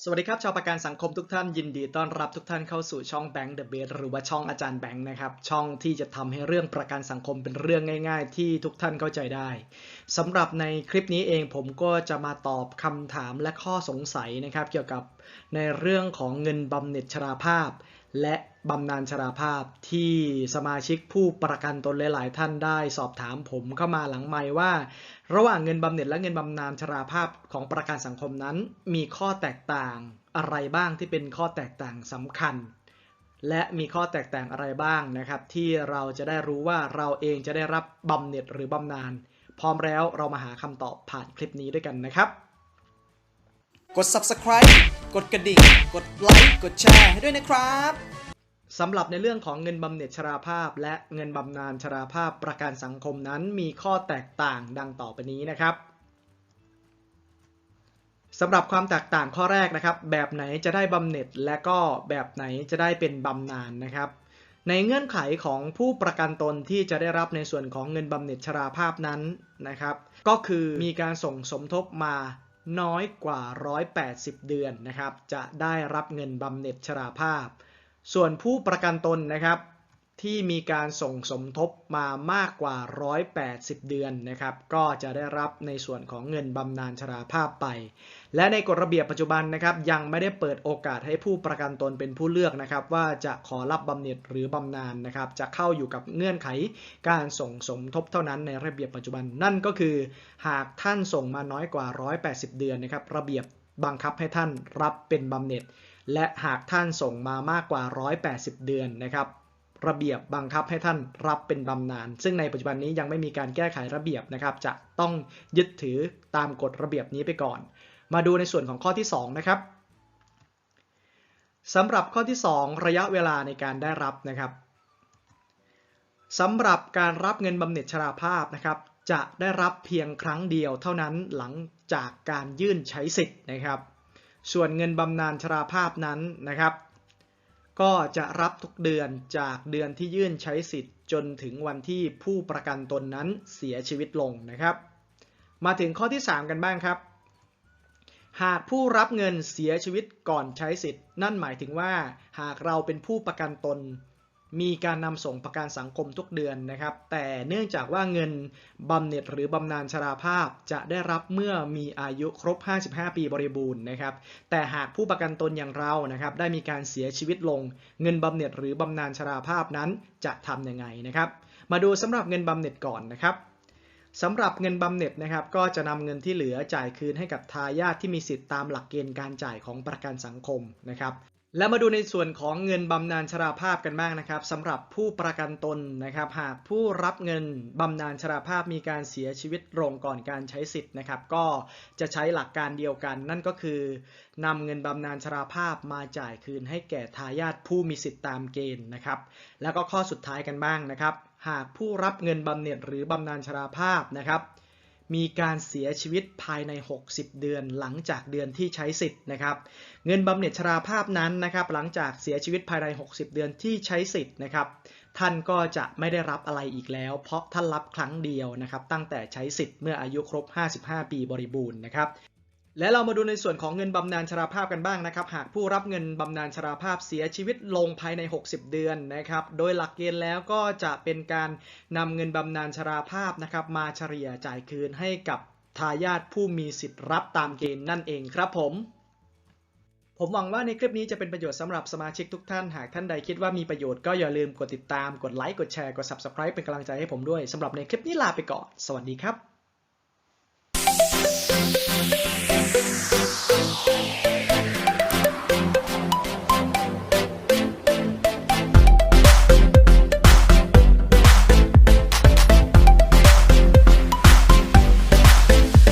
สวัสดีครับ ชาวประกันสังคมทุกท่านยินดีต้อนรับทุกท่านเข้าสู่ช่องแบงค์เดอะเบสหรือว่าช่องอาจารย์แบงค์นะครับ ช่องที่จะทำให้เรื่องประกันสังคมเป็นเรื่องง่าย ๆ ที่ทุกท่านเข้าใจได้สำหรับในคลิปนี้เองผมก็จะมาตอบคำถามและข้อสงสัยนะครับ เกี่ยวกับในเรื่องของเงินบำเหน็จชราภาพ และบำนาญชราภาพที่สมาชิกผู้ประกันตนหลาย ๆ ท่านได้สอบถามผมเข้ามาหลังไมค์ว่า ระหว่างเงินบำเหน็จและเงินบำนาญชราภาพของประกันสังคมนั้น มีข้อแตกต่างอะไรบ้างที่เป็นข้อแตกต่างสำคัญ และมีข้อแตกต่างอะไรบ้างนะครับ ที่เราจะได้รู้ว่าเราเองจะได้รับบำเหน็จหรือบำนาญพร้อมแล้วเรามาหาคำตอบผ่านคลิปนี้ด้วยกันนะครับ กด subscribe กดกระดิ่ง กดไลค์ กดแชร์ให้ด้วยนะครับสำหรับในเรื่องของเงินบำเหน็จชราภาพ และเงินบำนาญชราภาพประกันสังคมนั้นมีข้อแตกต่างดังต่อไปนี้นะครับสำหรับความแตกต่างข้อแรกนะครับ แบบไหนจะได้บำเหน็จและก็แบบไหนจะได้เป็นบำนาญนะครับ ในเงื่อนไขของผู้ประกันตนที่จะได้รับในส่วนของเงินบำเหน็จชราภาพนั้นนะครับ ก็คือมีการส่งสมทบมา น้อยกว่า 180 เดือนนะครับ จะได้รับเงินบำเหน็จชราภาพ ส่วนผู้ประกันตนนะครับ ที่มีการส่งสมทบมามากกว่า 180 เดือนนะครับ ก็จะได้รับในส่วนของเงินบำนาญชราภาพไป และในกฎระเบียบปัจจุบันนะครับ ยังไม่ได้เปิดโอกาสให้ผู้ประกันตนเป็นผู้เลือกนะครับ ว่าจะขอรับบำเหน็จหรือบำนาญนะครับ จะเข้าอยู่กับเงื่อนไขการส่งสมทบเท่านั้นในระเบียบปัจจุบันนั่นก็คือ หากท่านส่งมาน้อยกว่า 180 เดือนนะครับ ระเบียบบังคับให้ท่านรับเป็นบำเหน็จและหากท่านส่งมามากกว่า 180 เดือนนะครับ ระเบียบบังคับให้ท่านรับเป็นบำนาญซึ่งในปัจจุบันนี้ยังไม่มีการแก้ไขระเบียบนะครับจะต้องยึดถือตามกฎระเบียบนี้ไปก่อน มาดูในส่วนของข้อที่2นะครับสำหรับข้อที่ 2 ระยะเวลาในการได้รับนะครับสำหรับการรับเงินบำเหน็จชราภาพนะครับ จะได้รับเพียงครั้งเดียวเท่านั้นหลังจากการยื่นใช้สิทธิ์นะครับ ส่วนเงินบำนาญชราภาพนั้นนะครับ ก็จะรับทุกเดือนจากเดือนที่ยื่นใช้สิทธิ์ จนถึงวันที่ผู้ประกันตนนั้นเสียชีวิตลงนะครับ มาถึงข้อที่ 3 กันบ้างครับ หากผู้รับเงินเสียชีวิตก่อนใช้สิทธิ์ นั่นหมายถึงว่า หากเราเป็นผู้ประกันตน มีการนำส่งประกันสังคมทุกเดือนนะครับ แต่เนื่องจากว่าเงินบำเหน็จหรือบำนาญชราภาพจะได้รับเมื่อมีอายุครบ 55 ปีบริบูรณ์นะครับ แต่หากผู้ประกันตนอย่างเรานะครับได้มีการเสียชีวิตลง เงินบำเหน็จหรือบำนาญชราภาพนั้นจะทำยังไงนะครับ มาดูสำหรับเงินบำเหน็จก่อนนะครับสำหรับเงินบำเหน็จนะครับก็จะนำเงินที่เหลือจ่ายคืนให้กับทายาทที่มีสิทธิตามหลักเกณฑ์การจ่ายของประกันสังคมนะครับ แล้วมาดูในส่วนของเงินบำนาญชราภาพกันบ้างนะครับสำหรับผู้ประกันตนนะครับ หากผู้รับเงินบำนาญชราภาพมีการเสียชีวิตลงก่อนการใช้สิทธิ์นะครับ ก็จะใช้หลักการเดียวกัน นั่นก็คือนำเงินบำนาญชราภาพมาจ่ายคืนให้แก่ทายาทผู้มีสิทธิ์ตามเกณฑ์นะครับ แล้วก็ข้อสุดท้ายกันบ้างนะครับ หากผู้รับเงินบำเหน็จหรือบำนาญชราภาพนะครับ มีการเสียชีวิตภายใน 60 เดือนหลังจากเดือนที่ใช้สิทธิ์นะครับ เงินบำเหน็จชราภาพนั้นนะครับ หลังจากเสียชีวิตภายใน 60 เดือนที่ใช้สิทธิ์นะครับ ท่านก็จะไม่ได้รับอะไรอีกแล้ว เพราะท่านรับครั้งเดียวนะครับ ตั้งแต่ใช้สิทธิ์เมื่ออายุครบ 55 ปีบริบูรณ์นะครับ และเรามาดูในส่วนของเงินบำนาญชราภาพกันบ้างนะครับ หากผู้รับเงินบำนาญชราภาพเสียชีวิตลงภายใน 60 เดือนนะครับ โดยหลักเกณฑ์แล้วก็จะเป็นการนำเงินบำนาญชราภาพนะครับ มาเฉลี่ยจ่ายคืนให้กับทายาทผู้มีสิทธิ์รับตามเกณฑ์นั่นเองครับผมผมหวังว่าในคลิปนี้จะเป็นประโยชน์สำหรับสมาชิกทุกท่าน หากท่านใดคิดว่ามีประโยชน์ก็อย่าลืมกดติดตาม กดไลค์ กดแชร์ กด Subscribe เป็นกำลังใจให้ผมด้วยสำหรับในคลิปนี้ลาไปก่อน สวัสดีครับ Thank you.